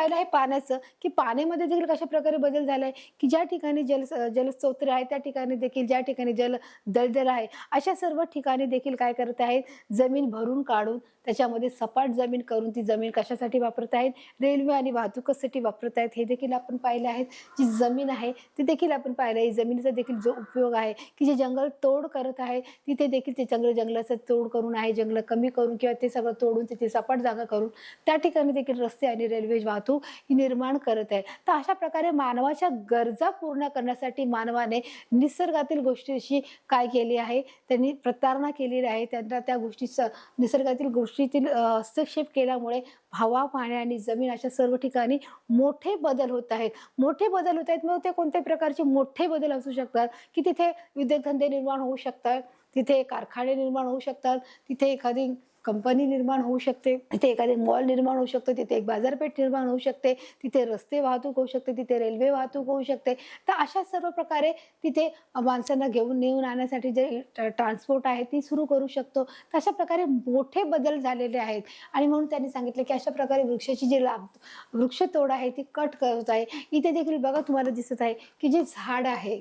पाहिलं आहे पाण्याचं की पाण्यामध्ये देखील कशा प्रकारे बदल झाला आहे की ज्या ठिकाणी जल जलस्रोत आहे त्या ठिकाणी देखील ज्या ठिकाणी जल दलदल आहे अशा सर्व ठिकाणी देखील काय करत आहेत जमीन भरून काढून त्याच्यामध्ये सपाट जमीन करून ती जमीन कशासाठी वापरत आहेत? रेल्वे आणि वाहतुकीसाठी वापरत आहेत. हे देखील आपण पाहिलं आहे जी जमीन आहे ती देखील आपण पाहिलं आहे. जमिनीचा देखील जो उपयोग आहे की जे जंगल तोड करत आहे तिथे देखील ते जंगल जंगलाचं तोड करून आहे जंगल कमी करून किंवा ते सगळं तोडून तिथे सपाट जागा करून त्या ठिकाणी देखील रस्ते आणि रेल्वे वाहतूक ही निर्माण करत आहे. तर अशा प्रकारे मानवाच्या गरजा पूर्ण करण्यासाठी मानवाने निसर्गातील गोष्टीशी काय केली आहे? त्यांनी प्रतारणा केलेली आहे. त्यांना त्या गोष्टीचं निसर्गातील गोष्टी अ, हस्तक्षेप केल्यामुळे हवा पाणी आणि जमीन अशा सर्व ठिकाणी मोठे बदल होत आहेत. मोठे बदल होत आहेत मग ते कोणत्या प्रकारचे मोठे बदल असू शकतात? की तिथे उद्योगधंदे निर्माण होऊ शकतात तिथे कारखाने निर्माण होऊ शकतात तिथे एखादी कंपनी निर्माण होऊ शकते तिथे एखादे मॉल निर्माण होऊ शकतो तिथे एक बाजारपेठ निर्माण होऊ शकते तिथे रस्ते वाहतूक होऊ शकते तिथे रेल्वे वाहतूक होऊ शकते. तर अशा सर्व प्रकारे तिथे माणसांना घेऊन नेऊन आणण्यासाठी जे ट्रान्सपोर्ट आहे ती सुरू करू शकतो. तर अशा प्रकारे मोठे बदल झालेले आहेत. आणि म्हणून त्यांनी सांगितलं की अशा प्रकारे वृक्षाची जी लाभ वृक्षतोड आहे ती कट करत आहे. इथे देखील बघा तुम्हाला दिसत आहे की जे झाड आहे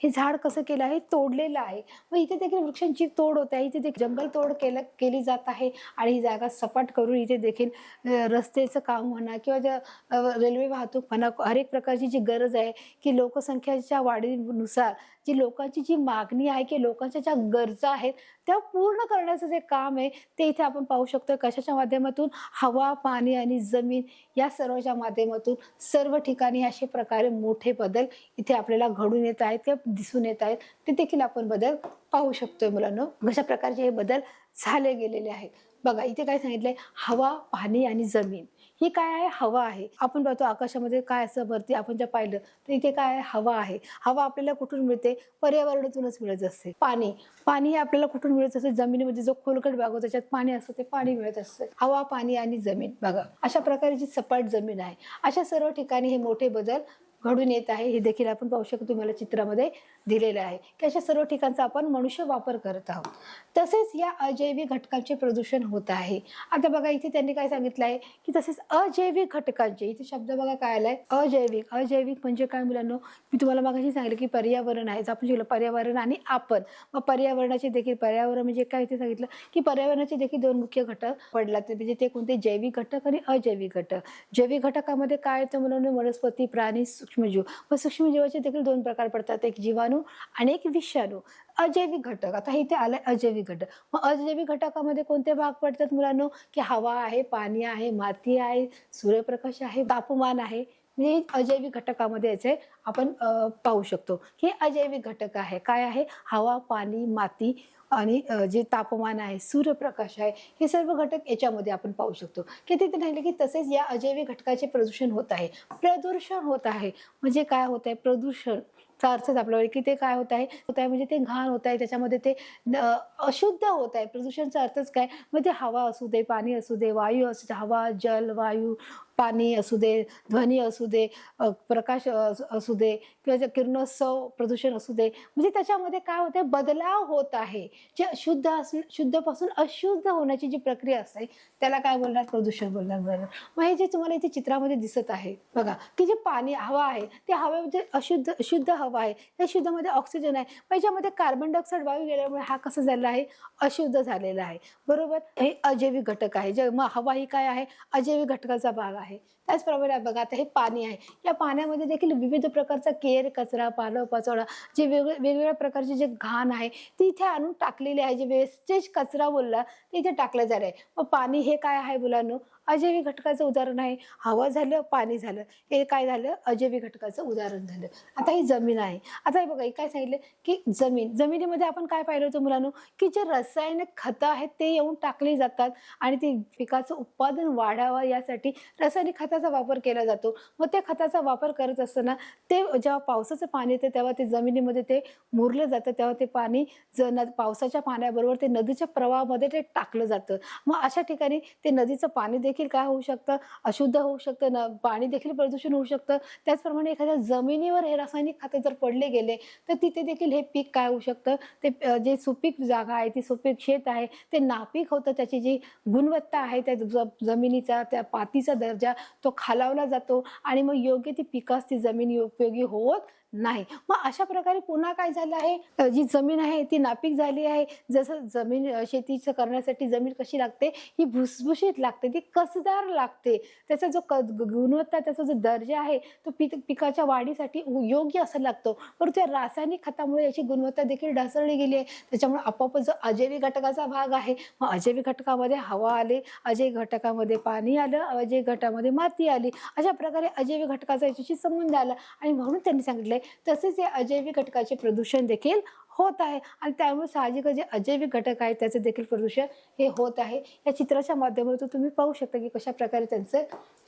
हे झाड कसं केलं आहे? तोडलेलं आहे. व इथे देखील वृक्षांची तोड होते आहे. इथे देखील जंगल तोड केलं केली जात आहे आणि ही जागा सपाट करून इथे देखील रस्त्याचं काम म्हणा किंवा ज्या रेल्वे वाहतूक म्हणा हर एक प्रकारची जी गरज आहे की लोकसंख्येच्या वाढीनुसार जी लोकांची जी मागणी आहे की लोकांच्या ज्या गरजा आहेत त्या पूर्ण करण्याचं जे काम आहे ते इथे आपण पाहू शकतो कशाच्या माध्यमातून? हवा पाणी आणि जमीन या सर्वच्या माध्यमातून सर्व ठिकाणी अशा प्रकारे मोठे बदल इथे आपल्याला घडून येत आहेत किंवा दिसून येत आहेत. ते देखील आपण बदल पाहू शकतोय मुलांना. अशा प्रकारचे हे बदल झाले गेलेले आहेत. बघा इथे काय सांगितलंय? हवा पाणी आणि जमीन. ही काय आहे? हवा आहे. आपण पाहतो आकाशामध्ये काय असं भरती आपण जर पाहिलं तर इथे काय आहे? हवा आहे. हवा आपल्याला कुठून मिळते? पर्यावरणातूनच मिळत असते. पाणी. पाणी हे आपल्याला कुठून मिळत असते? जमिनीमध्ये जो खोलकट भाग होतो त्याच्यात पाणी असतं ते पाणी मिळत असते. हवा पाणी आणि जमीन. बघा अशा प्रकारे जी सपाट जमीन आहे अशा सर्व ठिकाणी हे मोठे बदल घडून येत आहे हे देखील आपण पाहू शकतो तुम्हाला चित्रामध्ये दिलेलं आहे. की अशा सर्व ठिकाणचा आपण मनुष्य वापर करत आहोत. तसेच या अजैविक घटकांचे प्रदूषण होत आहे. आता बघा इथे त्यांनी काय सांगितलं आहे की तसेच अजैविक घटकांचे इथे शब्द बघा काय आलाय अजैविक. अजैविक म्हणजे काय मुलांना? मी तुम्हाला मागाशी सांगितलं की पर्यावरण आहे. आपण शिकलो पर्यावरण आणि आपण मग पर्यावरणाचे देखील पर्यावरण म्हणजे काय इथे सांगितलं की पर्यावरणाचे देखील दोन मुख्य घटक पडला म्हणजे ते कोणते? जैविक घटक आणि अजैविक घटक. जैविक घटकामध्ये काय येतं मुलांना? वनस्पती प्राणी सूक्ष्मजीव व सूक्ष्मजीवाचे देखील दोन प्रकार पडतात एक जीवाणू आणि एक विषाणू. अजैविक घटक. आता इथे आलं अजैविक घटक. मग अजैविक घटकामध्ये कोणते भाग पडतात मुलांनो? की हवा आहे पाणी आहे माती आहे सूर्यप्रकाश आहे तापमान आहे. म्हणजे हे अजैविक घटकामध्ये याचे आपण पाहू शकतो. हे अजैविक घटक आहे. काय आहे? हवा पाणी माती. आणि जे तापमान आहे सूर्यप्रकाश आहे हे सर्व घटक याच्यामध्ये आपण पाहू शकतो. की तिथे राहिले की तसेच या अजैविक घटकाचे प्रदूषण होत आहे. प्रदूषण होत आहे. म्हणजे काय होत आहे? प्रदूषण चा अर्थच आपल्याला की ते काय होत आहे? होत आहे म्हणजे ते घाण होत आहे. त्याच्यामध्ये ते अशुद्ध होत आहे. प्रदूषणचा अर्थच काय? म्हणजे हवा असू दे पाणी असू दे वायू असू दे हवा जल वायू पाणी असू दे ध्वनी असू दे प्रकाश अस- असू दे किंवा जे किरणोत्सव प्रदूषण असू दे म्हणजे त्याच्यामध्ये काय होते बदलाव होत आहे. जे शुद्ध असण शुद्धपासून अशुद्ध होण्याची जी प्रक्रिया असते त्याला काय बोलणार? प्रदूषण बोलणार बरोबर. मग हे जे तुम्हाला इथे चित्रामध्ये दिसत आहे बघा की जे पाणी हवा आहे त्या हवेमध्ये अशुद्ध शुद्ध हवा आहे त्या शुद्धमध्ये ऑक्सिजन आहे. मग याच्यामध्ये कार्बन डायऑक्साईड वायू गेल्यामुळे हा कसं झालेला आहे? अशुद्ध झालेला आहे. बरोबर? हे अजैविक घटक आहे. जे मग हवा ही काय आहे? अजैविक घटकाचा भाग आहे. त्याचप्रमाणे बघा आता हे पाणी आहे. या पाण्यामध्ये देखील विविध प्रकारचा केर कचरा पालं पाचोळा जे वेगळे वेगवेगळ्या प्रकारचे जे घाण आहे ते इथे आणून टाकलेले आहे. जे वेस्टेज कचरा बोलला ते इथे टाकलं जाणार आहे. मग पाणी हे काय आहे मुलांनो? अजैविक घटकाचं उदाहरण आहे. हवा झालं पाणी झालं. हे काय झालं? अजैविक घटकाचं उदाहरण झालं. आता ही जमीन आहे. आता हे बघा हे काय सांगितलं? की जमीन. जमिनीमध्ये आपण काय पाहिलं होतं मुलांनो? की जे रासायनिक खतं आहेत ते येऊन टाकली जातात आणि ते पिकाचं उत्पादन वाढावं यासाठी रासायनिक खताचा वापर केला जातो. मग त्या खताचा वापर करत असताना ते जेव्हा पावसाचं पाणी येतं तेव्हा ते जमिनीमध्ये ते मुरलं जातं. तेव्हा ते पाणी ज न पावसाच्या पाण्याबरोबर ते नदीच्या प्रवाहामध्ये ते टाकलं जातं. मग अशा ठिकाणी ते नदीचं पाणी देखील देखील काय होऊ शकतं? अशुद्ध होऊ शकतं न? पाणी देखील प्रदूषण होऊ शकतं. त्याचप्रमाणे एखाद्या जमिनीवर हे रासायनिक खते जर पडले गेले तर तिथे देखील हे पीक काय होऊ शकतं? ते जे सुपीक जागा आहे ती सुपीक शेत आहे ते नापीक होतं. त्याची जी गुणवत्ता आहे त्या ज- जमिनीचा त्या पातीचा दर्जा तो खालावला जातो आणि मग योग्य ती पिकास ती जमीन उपयोगी होत नाही. मग अशा प्रकारे पुन्हा काय झालं आहे? जी जमीन आहे ती नापीक झाली आहे. जसं जमीन शेतीचं करण्यासाठी जमीन कशी लागते? ही भुसभुशीत लागते ती कसदार लागते. त्याचा जो क गुणवत्ता त्याचा जो दर्जा आहे तो पिक पिकाच्या वाढीसाठी योग्य असा लागतो. परंतु या रासायनिक खतामुळे याची गुणवत्ता देखील ढासळली गेली आहे. त्याच्यामुळे आपोआप जो अजैवी घटकाचा भाग आहे मग अजैवी घटकामध्ये हवा आले अजैव घटकामध्ये पाणी आलं अजय घटामध्ये माती आली. अशा प्रकारे अजैवी घटकाचा याच्याशी संबंध आला. आणि म्हणून त्यांनी सांगितलं तसेच या अजैविक घटकाचे प्रदूषण देखील होत आहे. आणि त्यामुळे साहजिकच जे अजैविक घटक आहेत त्याचे देखील प्रदूषण हे होत आहे. या चित्राच्या माध्यमातून तुम्ही पाहू शकता की कशा प्रकारे त्यांचं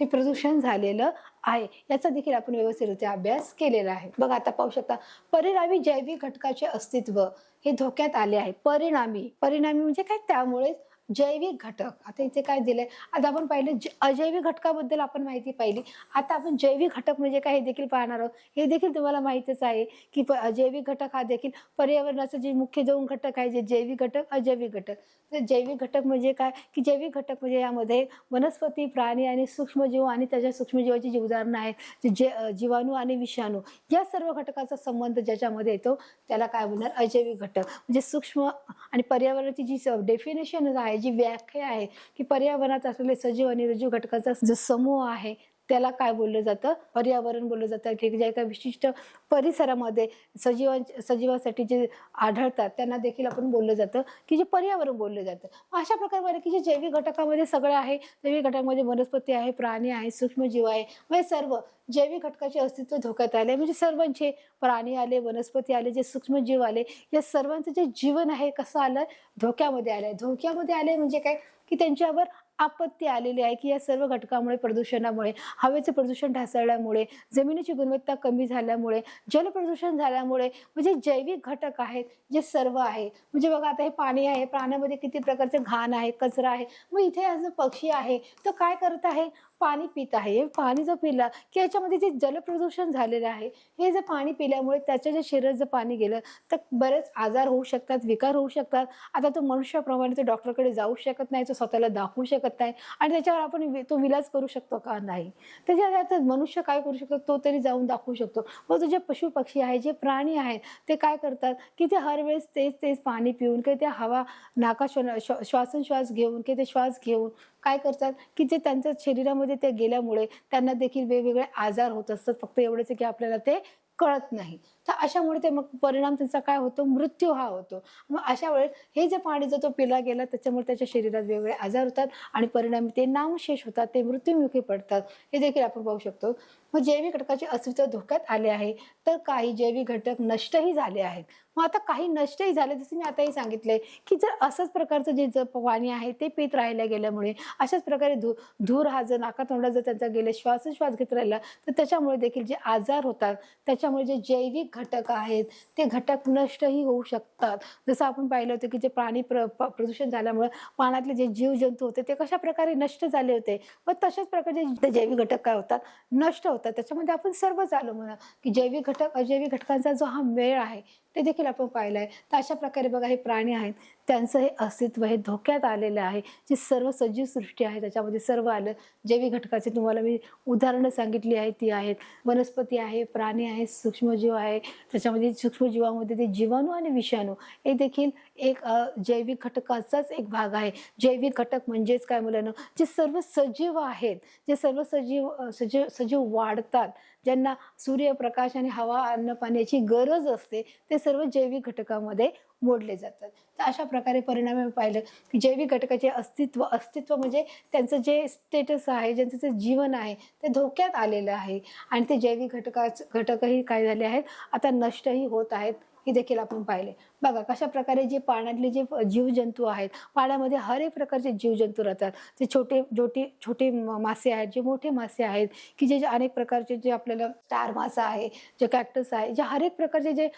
हे प्रदूषण झालेलं आहे. याचा देखील आपण व्यवस्थितरित्या अभ्यास केलेला आहे. बघा आता पाहू शकता परिणामी जैविक घटकाचे अस्तित्व हे धोक्यात आले आहे. परिणामी परिणामी म्हणजे काय? त्यामुळेच जैविक घटक. आता इथे काय दिलंय? आता आपण पाहिलं अजैविक घटकाबद्दल आपण माहिती पाहिली. आता आपण जैविक घटक म्हणजे काय हे देखील पाहणार आहोत. हे देखील तुम्हाला माहितीच आहे की प- जैविक घटक हा देखील पर्यावरणाचे जे मुख्य दोन घटक आहे जे जैविक घटक अजैविक घटक. तर जैविक घटक म्हणजे काय? की जैविक घटक म्हणजे यामध्ये वनस्पती प्राणी आणि सूक्ष्मजीव आणि त्याच्या सूक्ष्मजीवाची जी उदाहरणं आहेत जे जे जीवाणू आणि विषाणू या सर्व घटकाचा संबंध ज्याच्यामध्ये येतो त्याला काय बोलणार? अजैविक घटक. म्हणजे सूक्ष्म आणि पर्यावरणाची जी डेफिनेशन आहे जी व्याख्या आहे की पर्यावरणात असलेले सजीव आणि रजीव घटकाचा जो समूह आहे त्याला काय बोललं जातं? पर्यावरण बोललं जातं. की ज्या एका विशिष्ट परिसरामध्ये सजीवां सजीवासाठी जे आढळतात त्यांना देखील आपण बोललं जातं की जे पर्यावरण बोललं जातं. अशा प्रकारे की जे जैविक घटकामध्ये सगळं आहे जैविक घटकामध्ये वनस्पती आहे प्राणी आहे सूक्ष्मजीव आहे हे सर्व जैविक घटकाचे अस्तित्व धोक्यात आले. म्हणजे सर्वांचे प्राणी आले वनस्पती आले जे सूक्ष्मजीव आले या सर्वांचं जे जीवन आहे कसं आलं? धोक्यामध्ये आलंय. धोक्यामध्ये आले म्हणजे काय? की त्यांच्यावर आपत्ती आलेली आहे की या सर्व घटकामुळे प्रदूषणामुळे हवेचे प्रदूषण ढासळल्यामुळे जमिनीची गुणवत्ता कमी झाल्यामुळे जलप्रदूषण झाल्यामुळे म्हणजे जैविक घटक आहेत जे सर्व आहे. म्हणजे बघा आता हे पाणी आहे पाण्यामध्ये किती प्रकारचे घाण आहे कचरा आहे. मग इथे आज पक्षी आहे तो काय करत आहे? पाणी पित आहे. हे पाणी जर पिला की याच्यामध्ये जे जलप्रदूषण झालेलं आहे हे जर पाणी पिल्यामुळे त्याच्या जे शरीरात जर पाणी गेलं तर बरेच आजार होऊ शकतात विकार होऊ शकतात. आता तो मनुष्याप्रमाणे तो डॉक्टरकडे जाऊ शकत नाही तो स्वतःला दाखवू शकत नाही आणि त्याच्यावर आपण तो विलाज करू शकतो का नाही? त्याच्या मनुष्य काय करू शकतो? तो तरी जाऊन दाखवू शकतो. मग तो जे पशु पक्षी आहे जे प्राणी आहेत ते काय करतात की ते हर वेळेस तेच तेच पाणी पिऊन किंवा ते हवा नाका श्व- श्व- घेऊन किंवा ते श्वास घेऊन काय करतात की जे त्यांच्या शरीरामध्ये ते गेल्यामुळे त्यांना देखील वेगवेगळे आजार होत असतात. फक्त एवढंच की आपल्याला ते कळत नाही. तर अशामुळे ते मग परिणाम त्यांचा काय होतो? मृत्यू हा होतो. मग अशा वेळेस हे जे पाणी जर तो पिला गेला त्याच्यामुळे त्याच्या शरीरात वेगवेगळे आजार होतात आणि परिणामी ते नामशेष होतात ते मृत्युमुखी पडतात. हे देखील आपण पाहू शकतो. मग जैविक घटकाचे अस्तित्व धोक्यात आले आहे. तर काही जैविक घटक नष्टही झाले आहेत. मग आता काही नष्टही झाले जसं मी आताही सांगितलंय की जर असंच प्रकारचं जे ज- पाणी आहे ते पित राहिल्या गेल्यामुळे अशाच प्रकारे धू धूर हा जर नाकातोंडात जर त्यांचा गेले श्वासोश्वास घेत राहिला तर त्याच्यामुळे देखील जे आजार होतात त्याच्यामुळे जे जैविक घटक आहेत ते घटक नष्टही होऊ शकतात. जसं आपण पाहिलं होतं की जे पाणी प्र प- प्रदूषण झाल्यामुळे पाण्यातले जे जीवजंतू होते ते कशा प्रकारे नष्ट झाले होते? व तशाच प्रकारचे जैविक घटक काय होतात? नष्ट होतात. त्याच्यामध्ये आपण सर्वच आलो म्हणा की जैविक घटक अजैविक घटकांचा जो हा मेळ आहे ते देखील आपण पाहिलं आहे तर अशा प्रकारे बघा हे प्राणी आहेत. त्यांचं हे अस्तित्व हे धोक्यात आलेलं आहे. जी सर्व सजीव सृष्टी आहे त्याच्यामध्ये सर्व आलं. जैविक घटकाचे तुम्हाला मी उदाहरणं सांगितली आहेत ती आहेत. वनस्पती आहे प्राणी आहे सूक्ष्मजीव आहे. त्याच्यामध्ये सूक्ष्मजीवामध्ये ते जीवाणू आणि विषाणू हे देखील एक जैविक घटकाचाच एक भाग आहे. जैविक घटक म्हणजेच काय मुलांना? जे सर्व सजीव आहेत जे सर्व सजीव सजीव सजीव वाढतात ज्यांना सूर्यप्रकाश आणि हवा अन्न पाण्याची गरज असते ते सर्व जैविक घटकामध्ये मोडले जातात. तर अशा प्रकारे परिणाम आपण पाहिलं की जैविक घटकाचे अस्तित्व अस्तित्व म्हणजे त्यांचं जे स्टेटस आहे ज्यांचं जे जीवन आहे ते धोक्यात आलेलं आहे. आणि ते जैविक घटकाच घटकही काय झाले आहेत? आता नष्टही होत आहेत हे देखील आपण पाहिले. बघा कशा प्रकारे जे पाण्यातले जे जीवजंतू आहेत पाण्यामध्ये हर एक प्रकारचे जीवजंतू राहतात. ते छोटे छोटे छोटे म- मासे आहेत जे मोठे मासे आहेत की जे जे अनेक प्रकारचे जे आपल्याला स्टार मासा आहे जे कॅक्टस आहे जे हर एक प्रकारचे जे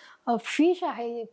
फिश आहे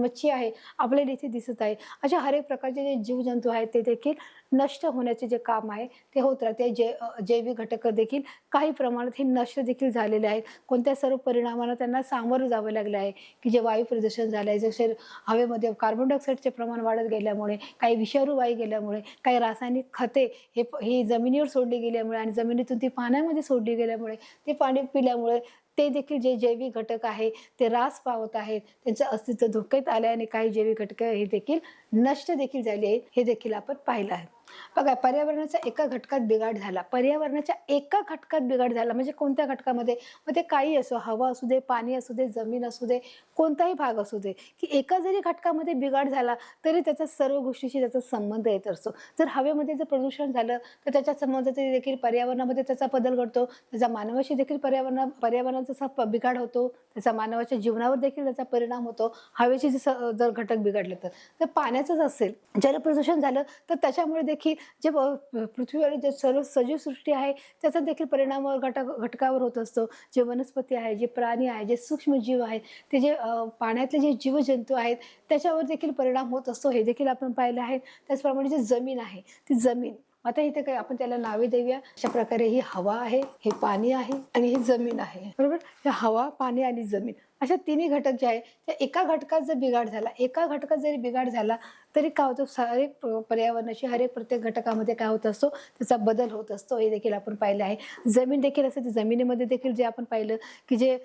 मच्छी आहे आपल्याला इथे दिसत आहे. अशा हर एक प्रकारचे जे जीवजंतू आहेत ते देखील नष्ट होण्याचे जे काम आहे ते होत राहते. जे जैविक घटक देखील काही प्रमाणात हे नष्ट देखील झालेले आहेत. कोणत्या सर्व परिणामांना त्यांना सामोरं जावं लागलं आहे की जे वायू प्रदूषण झालं आहे जसे हवेमध्ये कार्बन डायऑक्साईडचे प्रमाण वाढत गेल्यामुळे काही विषारू वायू गेल्यामुळे काही रासायनिक खते हे ही जमिनीवर सोडली गेल्यामुळे आणि जमिनीतून ती पाण्यामध्ये सोडली गेल्यामुळे ते पाणी पिल्यामुळे ते देखील जे जैविक घटक आहे ते रास पावत आहेत. त्यांचं अस्तित्व धोक्यात आले आणि काही जैविक घटक हे देखील नष्ट देखील झाले आहेत. हे देखील आपण पाहिलं आहे. बघा पर्यावरणाच्या एका घटकात बिघाड झाला. पर्यावरणाच्या एका घटकात बिघाड झाला म्हणजे कोणत्या घटकामध्ये? मग ते काही असो हवा असू दे पाणी असू दे जमीन असू दे कोणताही भाग असू दे की एका जरी घटकामध्ये बिघाड झाला तरी त्याचा सर्व गोष्टीशी त्याचा संबंध येत असतो. जर हवेमध्ये जर प्रदूषण झालं तर त्याच्या संबंधाचे देखील पर्यावरणामध्ये त्याचा बदल घडतो. त्याचा मानवाशी देखील पर्यावरण पर्यावरणाचा बिघाड होतो त्याचा मानवाच्या जीवनावर देखील त्याचा परिणाम होतो. हवेचे जर घटक बिघडले तर. तर पाण्याचंच असेल जलप्रदूषण झालं तर त्याच्यामुळे देखील जे प- पृथ्वीवर जे सर्व सजीव सृष्टी आहे त्याचा देखील परिणाम घटक घटकावर होत असतो. जे वनस्पती आहे जे प्राणी आहे जे सूक्ष्मजीव आहेत ते जे पाण्यातले जे जीवजंतू आहेत त्याच्यावर देखील परिणाम होत असतो. हे देखील आपण पाहिलं आहे. त्याचप्रमाणे जे जमीन आहे ती जमीन. आता इथे काय आपण त्याला नावे देऊया. अशा प्रकारे ही हवा आहे हे पाणी आहे आणि ही जमीन आहे. बरोबर? हवा पाणी आणि जमीन. अशा तिन्ही घटक जे आहे त्या एका घटकात जर बिघाड झाला एका घटकात जरी बिघाड झाला तरी काय होतं? हर एक पर्यावरणाशी हर एक प्रत्येक घटकामध्ये काय होत असतो? त्याचा बदल होत असतो. हे देखील आपण पाहिलं आहे. जमीन देखील असते जमिनीमध्ये देखील जे आपण पाहिलं की जे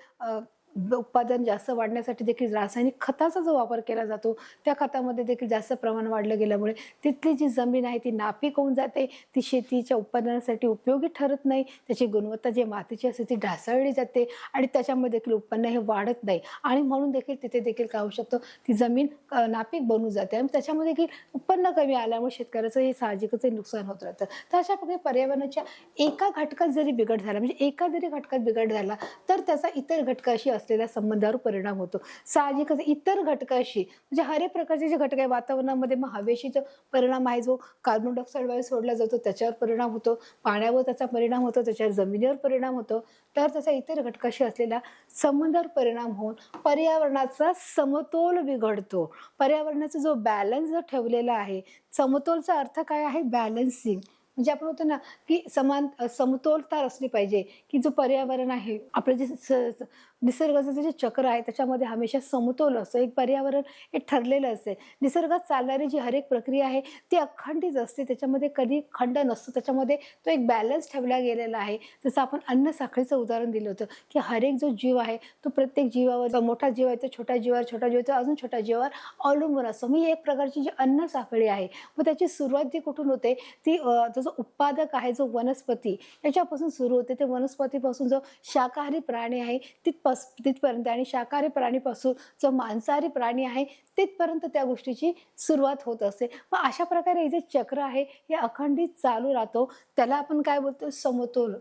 उत्पादन जास्त वाढण्यासाठी देखील रासायनिक खताचा जो वापर केला जातो त्या खतामध्ये देखील जास्त प्रमाण वाढलं गेल्यामुळे तिथली जी जमीन आहे ती नापीक होऊन जाते. ती शेतीच्या उत्पादनासाठी उपयोगी ठरत नाही. त्याची गुणवत्ता जी मातीची असते ती ढासळली जाते आणि त्याच्यामध्ये देखील उत्पन्न हे वाढत नाही. आणि म्हणून देखील तिथे देखील काय होऊ शकतो? ती जमीन नापीक बनून जाते आणि त्याच्यामध्ये देखील उत्पन्न कमी आल्यामुळे शेतकऱ्याचं हे साहजिकच नुकसान होत राहतं. तर अशा प्रकारे पर्यावरणाच्या एका घटकात जरी बिघड झाला म्हणजे एका जरी घटकात बिघड झाला तर त्याचा इतर घटकाशी असलेल्या संबंधावर परिणाम होतो. साहजिकच इतर घटकाशी म्हणजे हर एक प्रकारचे जे घटक आहे वातावरणामध्ये मग हवेशी जो परिणाम आहे जो कार्बन डायऑक्साईड वायू सोडला जातो त्याच्यावर परिणाम होतो. पाण्यावर त्याचा परिणाम होतो त्याच्यावर जमिनीवर परिणाम होतो. तर त्याचा इतर घटकाशी असलेल्या संबंधावर परिणाम होऊन पर्यावरणाचा समतोल बिघडतो. पर्यावरणाचा जो बॅलन्स जो ठेवलेला आहे समतोलचा अर्थ काय आहे? बॅलन्सिंग म्हणजे आपण होतो ना की समान समतोलता असली पाहिजे की जो पर्यावरण आहे आपलं जे स- निसर्गाचं जे चक्र आहे त्याच्यामध्ये हमेशा समतोल असतो. एक पर्यावरण हे ठरलेलं असते. निसर्गात चालणारी जी हर एक प्रक्रिया आहे ती अखंडित असते. त्याच्यामध्ये कधी खंड नसतो. त्याच्यामध्ये तो एक बॅलन्स ठेवला गेलेला आहे. जसं आपण अन्न साखळीचं उदाहरण दिलं होतं की हर एक जो जीव आहे तो प्रत्येक जीवावर मोठा जीव आहे तो छोटा जीवावर छोटा जीव तो अजून छोट्या जीवावर अवलंबून असतो. मी एक प्रकारची जी अन्न साखळी आहे मग त्याची सुरुवात जी कुठून होते ती जसं जो उत्पादक आहे जो वनस्पती याच्यापासून सुरू होते. ते वनस्पतीपासून जो शाकाहारी प्राणी आहे तिथपास तिथपर्यंत आणि शाकाहारी प्राणीपासून जो मांसाहारी प्राणी आहे तिथपर्यंत त्या गोष्टीची सुरुवात होत असते. मग अशा प्रकारे हे जे चक्र आहे हे अखंडित चालू राहतो. त्याला आपण काय बोलतो? समतोल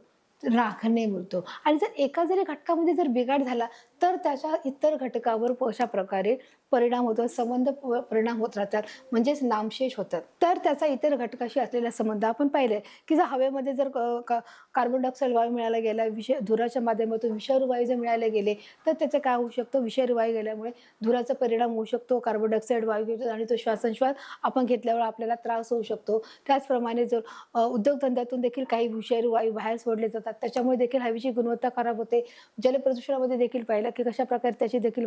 राखणे बोलतो. आणि जर एका जरी घटकामध्ये जर बिघाड झाला तर त्याच्या इतर घटकावर अशा प्रकारे परिणाम होतो संबंध परिणाम होत राहतात. म्हणजेच नामशेष होतात. तर त्याचा इतर घटकाशी असलेला संबंध आपण पाहिले की जर हवेमध्ये जर क- कार्बन डायऑक्साईड वायू मिळाला गेला विष धुराच्या माध्यमातून विषारू वायू जर मिळाले गेले तर त्याचं काय होऊ शकतं? विषारू वायू गेल्यामुळे धुराचा परिणाम होऊ शकतो कार्बन डायऑक्साईड वायू घेतो आणि तो श्वासनश्वास आपण घेतल्यावर आपल्याला त्रास होऊ शकतो. त्याचप्रमाणे जर उद्योगधंद्यातून देखील काही विषारू वायू बाहेर सोडले जातात त्याच्यामुळे देखील हवेची गुणवत्ता खराब होते. जलप्रदूषणामध्ये देखील पाहिलं की कशा प्रकारे त्याची देखील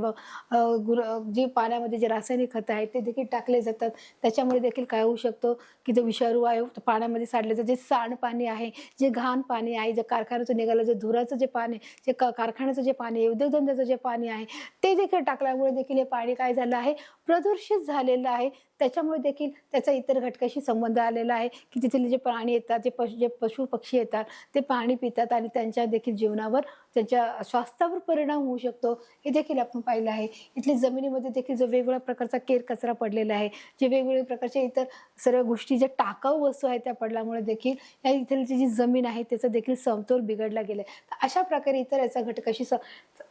गुर जी पाण्यामध्ये जे रासायनिक खतं आहेत ते देखील टाकले जातात. त्याच्यामुळे देखील काय होऊ शकतो की जो विषारू वायू पाण्यामध्ये साडले जातं जे सांडपाणी आहे जे घाण पाणी आहे जे कारखान्याचं निघालं जे धुराचं जे पाणी जे क- कारखान्याचं जे पाणी आहे उद्योगधंद्याचं जे पाणी आहे ते देखील टाकल्यामुळे देखील हे पाणी काय झालं आहे? प्रदूषित झालेलं आहे. त्याच्यामुळे देखील त्याचा इतर घटकाशी संबंध आलेला आहे की तिथले जे प्राणी येतात जे पशु जे पशु पक्षी येतात ते पाणी पितात आणि त्यांच्या देखील जीवनावर त्यांच्या स्वास्थ्यावर परिणाम होऊ शकतो. हे देखील आपण पाहिलं आहे. इथली जमिनीमध्ये देखील जो वेगवेगळ्या प्रकारचा केर कचरा पडलेला आहे जे वेगवेगळ्या प्रकारच्या इतर सर्व गोष्टी ज्या टाकाऊ वस्तू आहेत त्या पडल्यामुळे देखील या इथलची जी जमीन आहे त्याचा देखील समतोल बिघडला गेला आहे तर अशा प्रकारे इतर याचा घटकाशी स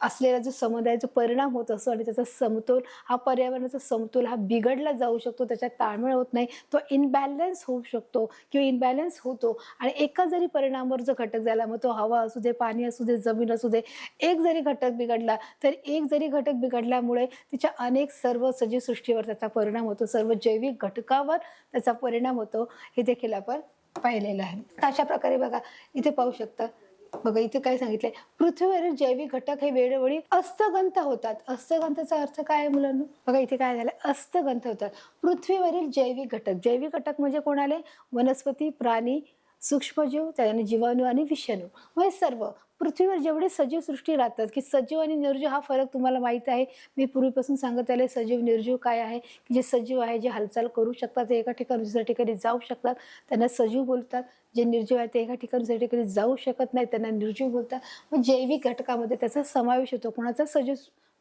असलेला जो समुदायाचा परिणाम होत असतो आणि त्याचा समतोल हा पर्यावरणाचा समतोल हा बिघडला जाऊ शकतो त्याच्यात ताळमेळ होत नाही. तो इनबॅलन्स होऊ शकतो किंवा इनबॅलन्स होतो आणि एका जरी परिणामावर जो घटक झाला मग तो हवा असू दे पाणी असू दे जमीन असू दे एक जरी घटक बिघडला तर एक जरी घटक बिघडल्यामुळे तिच्या अनेक सर्व सजीव सृष्टीवर त्याचा परिणाम होतो. सर्व जैविक घटकावर त्याचा परिणाम होतो. हे देखील आपण पाहिलेलं आहे. अशा प्रकारे बघा इथे पाहू शकता. बघा इथे काय सांगितलंय? पृथ्वीवरील जैविक घटक हे वेळोवेळी अस्तगंत होतात. अस्तगंताचा अर्थ काय आहे मुलांना? बघा इथे काय झालं अस्तगंत होतात. पृथ्वीवरील जैविक घटक. जैविक घटक म्हणजे कोण आले? वनस्पती प्राणी सूक्ष्मजीव त्याने जीवाणू आणि विषाणू. हे सर्व पृथ्वीवर जेवढे सजीव सृष्टी राहतात की सजीव आणि निर्जीव हा फरक तुम्हाला माहीत आहे. मी पूर्वीपासून सांगत आले सजीव निर्जीव काय आहे? की जे सजीव आहे जे हालचाल करू शकतात ते एका ठिकाणी दुसऱ्या ठिकाणी जाऊ शकतात त्यांना सजीव बोलतात. जे निर्जीव आहे ते एका ठिकाणी दुसऱ्या ठिकाणी जाऊ शकत नाही त्यांना निर्जीव बोलतात मग जैविक घटकामध्ये त्याचा समावेश होतो. कोणाचा? सजीव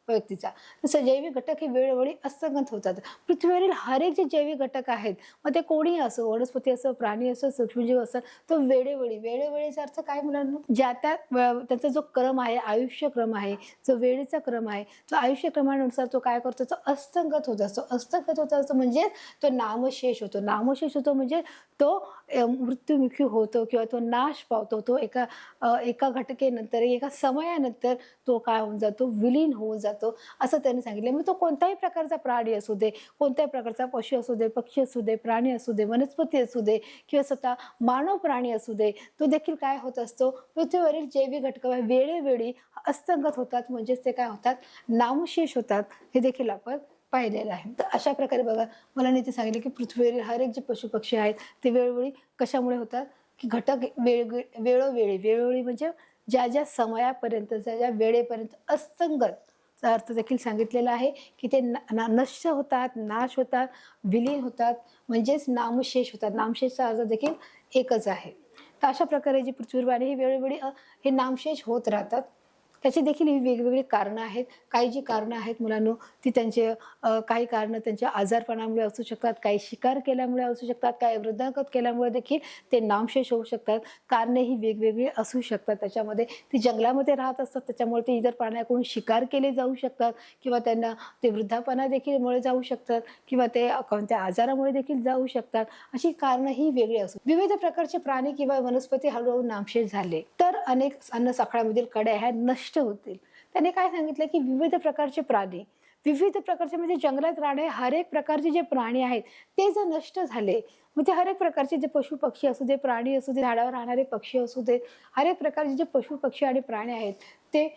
व्यक्तीचा. तसं जैविक घटक हे वेळोवेळी अस्तंगत होतात. पृथ्वीवरील हर एक जे जैविक घटक आहेत मग ते कोणीही असो वनस्पती असो प्राणी असो सूक्ष्मजीव असो तो वेळोवेळी वेळोवेळीचा अर्थ काय मुलांना? ज्या त्या त्याचा जो क्रम आहे आयुष्य क्रम आहे जो वेळेचा क्रम आहे तो आयुष्य क्रमानुसार तो काय करतो? तो अस्तंगत होत असतो. अस्तंगत होत असतो म्हणजे तो नामशेष होतो. नामशेष होतो म्हणजे तो मृत्युमुखी होतो किंवा तो नाश पावतो तो एका एका घटकेनंतर एका समयानंतर तो काय होऊन जातो विलीन होऊन जातो असं त्यांनी सांगितलं. मग तो कोणत्याही प्रकारचा प्राणी असू दे कोणत्याही प्रकारचा पशु असू दे पक्षी असू दे प्राणी असू दे वनस्पती असू दे किंवा स्वतः मानव प्राणी असू दे तो देखील काय होत असतो? पृथ्वीवरील जैविक घटक वेळोवेळी अस्तंगत होतात म्हणजेच ते काय होतात? नामशेष होतात. हे देखील आपण पाहिलेलं आहे. तर अशा प्रकारे बघा मला नेते सांगितले की पृथ्वीवरील हर एक जे पशुपक्षी आहेत ते वेळोवेळी कशामुळे होतात? की घटक वेळ वेळोवेळी वेळोवेळी म्हणजे ज्या ज्या समयापर्यंत ज्या ज्या वेळेपर्यंत अस्तंगत अर्थ देखील सांगितलेला आहे की ते ना- ना- नष्ट होतात नाश होतात विलीन होतात म्हणजेच नामशेष होतात. नामशेषचा अर्थ देखील एकच आहे. तर अशा प्रकारे जी पृथ्वीवर आहे हे वेळोवेळी हे नामशेष होत राहतात. त्याची देखील ही वेगवेगळी कारणं आहेत. काही जी कारणं आहेत मुलांनो ती त्यांचे काही कारणं त्यांच्या आजारपणामुळे असू शकतात काही शिकार केल्यामुळे असू शकतात काही वृद्धांकत केल्यामुळे देखील ते नामशेष होऊ शकतात. कारणे ही वेगवेगळी असू शकतात. त्याच्यामध्ये ती जंगलामध्ये राहत असतात त्याच्यामुळे ते इतर प्राण्याकडून शिकार केले जाऊ शकतात किंवा त्यांना ते वृद्धापणा देखील मुळे जाऊ शकतात किंवा ते कोणत्या आजारामुळे देखील जाऊ शकतात. अशी कारणं ही वेगळी असू विविध प्रकारचे प्राणी किंवा वनस्पती हळूहळू नामशेष झाले. तर अनेक अन्न साखळ्यामधील कड्या ह्या नष्ट नष्ट होतील. त्याने काय सांगितलं की विविध प्रकारचे प्राणी विविध प्रकारचे म्हणजे जंगलात राहणे हर एक प्रकारचे जे प्राणी आहेत ते जर नष्ट झाले म्हणजे हर एक प्रकारचे जे पशु पक्षी असू दे प्राणी असू दे झाडावर राहणारे पक्षी असू दे हर एक प्रकारचे जे पशु पक्षी आणि प्राणी आहेत ते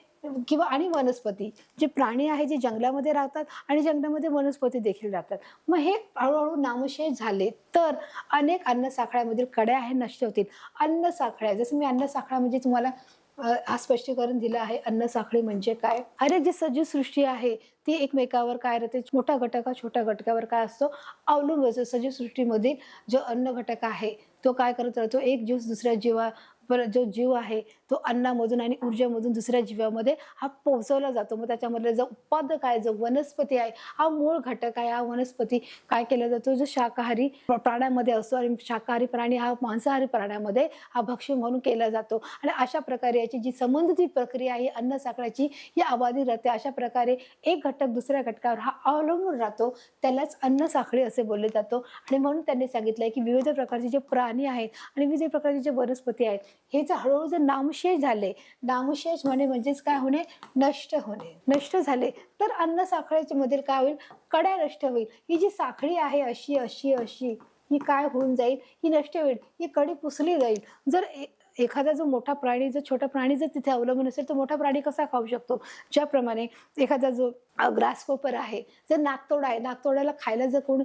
किंवा आणि वनस्पती जे प्राणी आहे जे जंगलामध्ये राहतात आणि जंगलामध्ये वनस्पती देखील राहतात. मग हे हळूहळू नामशेष झाले तर अनेक अन्न साखळ्यामधील कड्या आहे नष्ट होतील. अन्न साखळ्या जसं मी अन्न साखळा म्हणजे तुम्हाला हा स्पष्टीकरण दिलं आहे अन्न साखळी म्हणजे काय? अरे जी सजीव सृष्टी आहे ती एकमेकावर काय राहते? मोठा घटक हा छोट्या घटकावर काय असतो? अवलंबून असतो सजीव सृष्टीमधील जो अन्न घटक आहे तो काय करत राहतो? एक जीव दुसऱ्या जीवा पर जो जीव आहे तो अन्नामधून आणि ऊर्जेमधून दुसऱ्या जीवामध्ये हा पोहोचवला जातो. मग त्याच्यामधले जो उत्पादक आहे जो वनस्पती आहे हा मूळ घटक आहे. हा वनस्पती काय केला जातो? जो शाकाहारी प्राण्यामध्ये असतो आणि शाकाहारी प्राणी हा मांसाहारी प्राण्यामध्ये हा भक्ष्य म्हणून केला जातो. आणि अशा प्रकारे याची जी संबंधित प्रक्रिया आहे अन्न साखळ्याची ही अबाधित राहते अशा प्रकारे एक घटक दुसऱ्या घटकावर हा अवलंबून राहतो. त्यालाच अन्न साखळी असे बोलले जातो. आणि म्हणून त्यांनी सांगितलंय की विविध प्रकारचे जे प्राणी आहेत आणि विविध प्रकारचे जे वनस्पती आहेत हे जर हळूहळू जर नामशेष झाले. दामुशेष म्हणे म्हणजेच काय होणे? नष्ट होणे. नष्ट झाले. तर अन्न साखळीच्या मधील काय होईल? कड्या नष्ट होईल. ही जी साखळी आहे अशी अशी अशी ही काय होऊन जाईल? ही नष्ट होईल. ही कडी पुसली जाईल. जर एखादा जो मोठा प्राणी जर छोटा प्राणी जर तिथे अवलंबून असेल तर मोठा प्राणी कसा खाऊ शकतो? ज्याप्रमाणे एखादा जो ग्रासकोपर आहे जर नागतोडा आहे नागतोड्याला खायला जर कोण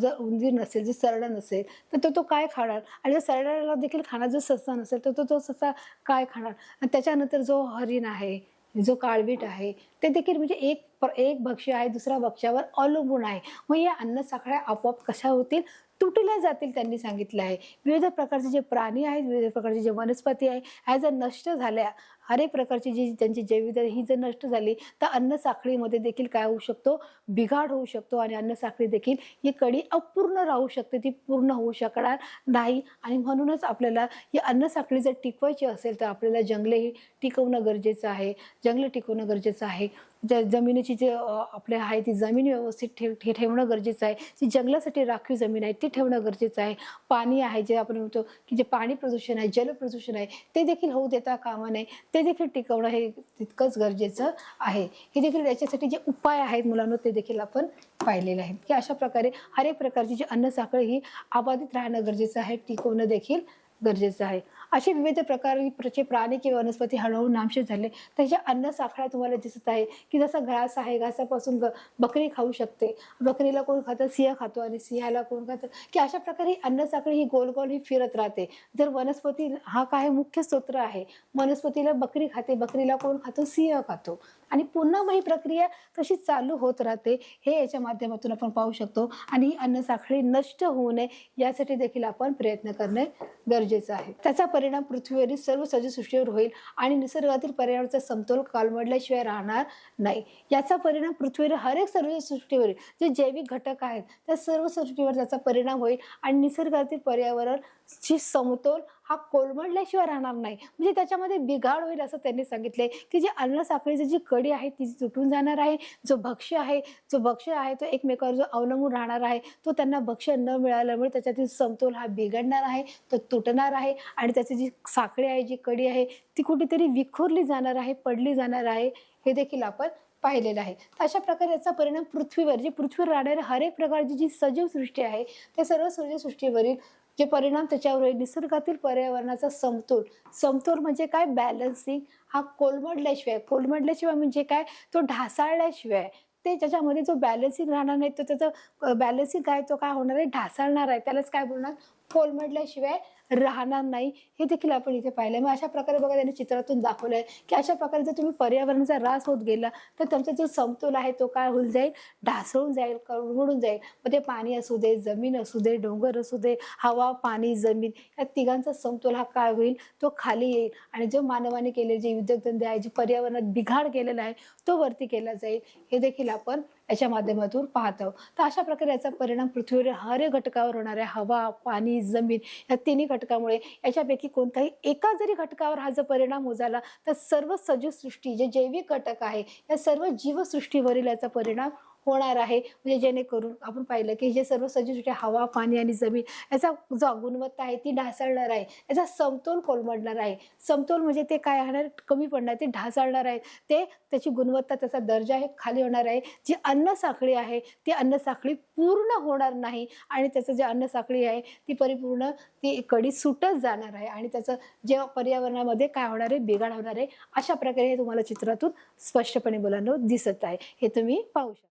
जर उंदीर नसेल जर सरडा नसेल तर तो तो काय खाणार? आणि जर सरड्याला देखील खाणार जर ससा नसेल तर तो तो ससा काय खाणार? आणि त्याच्यानंतर जो हरिण आहे जो काळवीट आहे ते देखील म्हणजे एक एक भक्ष्य आहे दुसऱ्या भक्ष्यावर अवलंबून आहे. मग या अन्न साखळ्या आपोआप कशा होतील? तुटल्या जातील त्यांनी सांगितलं आहे. विविध प्रकारचे जे प्राणी आहेत विविध प्रकारचे जे वनस्पती आहे ह्या जर नष्ट झाल्या हर एक प्रकारची जी त्यांची जैविक ही जर नष्ट झाली तर अन्न साखळीमध्ये देखील काय होऊ शकतो? बिघाड होऊ शकतो आणि अन्न साखळी देखील ही कडी अपूर्ण राहू शकते. ती पूर्ण होऊ शकणार नाही. आणि म्हणूनच आपल्याला ही अन्न साखळी जर टिकवायची असेल तर आपल्याला जंगले ही टिकवणं गरजेचं आहे. जंगलं टिकवणं गरजेचं आहे. ज जमिनीची जे आपल्या आपले आहे ती जमीन व्यवस्थित ठेव ठे ठेवणं गरजेचं आहे. जी जंगलासाठी राखीव जमीन आहे ती ठेवणं गरजेचं आहे. पाणी आहे जे आपण म्हणतो की जे पाणी प्रदूषण आहे जल प्रदूषण आहे ते देखील होऊ देता कामा नये. ते देखील टिकवणं हे तितकंच गरजेचं आहे. हे देखील याच्यासाठी जे उपाय आहेत मुलांना ते देखील आपण पाहिलेले आहेत. की अशा प्रकारे हर एक प्रकारची जी अन्न साखळी ही अबाधित राहणं गरजेचं आहे टिकवणं देखील गरजेचं आहे. असे विविध प्रकारचे प्राणी किंवा वनस्पती हळूहळू नामशेष झाले त्याच्या अन्न साखळ्या तुम्हाला दिसत आहे की जसा घास आहे घासापासून ग बकरी खाऊ शकते. बकरीला कोण खातं? सिंह खातो आणि सिंहाला कोण खातं? की अशा प्रकारे अन्न साखळी ही गोल गोल ही फिरत राहते. जर वनस्पती हा काय मुख्य स्तोत्र आहे? वनस्पतीला बकरी खाते बकरीला कोण खातो? सिंह खातो. आणि पुन्हा मग ही प्रक्रिया तशी चालू होत राहते हे याच्या माध्यमातून आपण पाहू शकतो. आणि ही अन्न साखळी नष्ट होऊ नये यासाठी देखील आपण प्रयत्न करणे गरजेचं आहे. त्याचा परिणाम पृथ्वीवरील सर्व सजीसृष्टीवर होईल आणि निसर्गातील पर्यावरणाचा समतोल कालमडल्याशिवाय राहणार नाही. याचा परिणाम पृथ्वीवर हर एक सर्वसृष्टीवरील जे जैविक घटक आहेत त्या सर्व सृष्टीवर त्याचा परिणाम होईल आणि निसर्गातील पर्यावरण ची समतोल हा कोलमडल्याशिवाय राहणार नाही. म्हणजे त्याच्यामध्ये बिघाड होईल असं त्यांनी सांगितले की जी अन्न साखळीची जी कडी आहे ती तुटून जाणार आहे. जो भक्ष्य आहे जो भक्ष्य आहे तो एकमेकावर जो अवलंबून राहणार आहे तो त्यांना भक्ष्य न मिळाल्यामुळे त्याच्यातील समतोल हा बिघडणार आहे तो तुटणार आहे. आणि त्याची जी साखळी आहे जी कडी आहे ती कुठेतरी विखुरली जाणार आहे पडली जाणार आहे हे देखील आपण पाहिलेलं आहे. तर अशा प्रकारे याचा परिणाम पृथ्वीवर जी पृथ्वीवर राहणारी हर एक प्रकारची जी सजीव सृष्टी आहे त्या सर्व सजीव सृष्टीवरील जे परिणाम त्याच्यावर होईल? निसर्गातील पर्यावरणाचा समतोल. समतोल म्हणजे काय? बॅलन्सिंग हा कोलमडल्याशिवाय कोलमडल्याशिवाय म्हणजे काय? तो ढासाळल्याशिवाय. ते त्याच्यामध्ये जो बॅलन्सिंग राहणार नाही तो त्याचं बॅलन्सिंग काय? तो काय होणार आहे? ढासाळणार आहे. त्यालाच काय बोलणार? कोलमडल्याशिवाय राहणार नाही. हे देखील आपण इथे पाहिलं मग अशा प्रकारे बघा त्यांनी चित्रातून दाखवलं आहे की अशा प्रकारे जर तुम्ही पर्यावरणाचा ऱ्हास होत गेला तर तुमचा जो समतोल आहे तो काय होऊन जाईल? ढासळून जाईल कळवळून जाईल. मग ते पाणी असू दे जमीन असू दे डोंगर असू दे हवा पाणी जमीन या तिघांचा समतोल हा काय होईल? तो खाली येईल. आणि जो मानवाने केलेले जे उद्योगधंदे आहे जे पर्यावरणात बिघाड केलेला आहे तो वरती केला जाईल. हे देखील आपण याच्या माध्यमातून पाहतो. तर अशा प्रकारे याचा परिणाम पृथ्वीवर हर घटकावर होणाऱ्या हवा पाणी जमीन या तिन्ही घटकामुळे याच्यापैकी कोणताही एका जरी घटकावर हा जर परिणाम हो झाला तर सर्व सजीव सृष्टी जे जैविक घटक आहे या सर्व जीवसृष्टीवरील याचा परिणाम होणार आहे. म्हणजे जेणेकरून आपण पाहिलं की जे सर्व सजीव सृष्टी हवा पाणी आणि जमीन याचा जो गुणवत्ता आहे ती ढासळणार आहे. याचा समतोल कोलमडणार आहे. समतोल म्हणजे ते काय होणार? कमी पडणार ते ढासळणार आहे. ते त्याची गुणवत्ता त्याचा दर्जा आहे खाली होणार आहे. जी अन्न साखळी आहे ती अन्न साखळी पूर्ण होणार नाही. आणि त्याचं जे अन्न साखळी आहे ती परिपूर्ण ती कडी सुटत जाणार आहे. आणि त्याचं जे पर्यावरणामध्ये काय होणार आहे? बिघाड होणार आहे. अशा प्रकारे हे तुम्हाला चित्रातून स्पष्टपणे मुलांना दिसत आहे. हे तुम्ही पाहू शकता.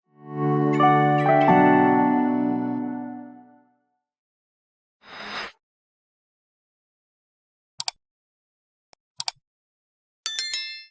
thank you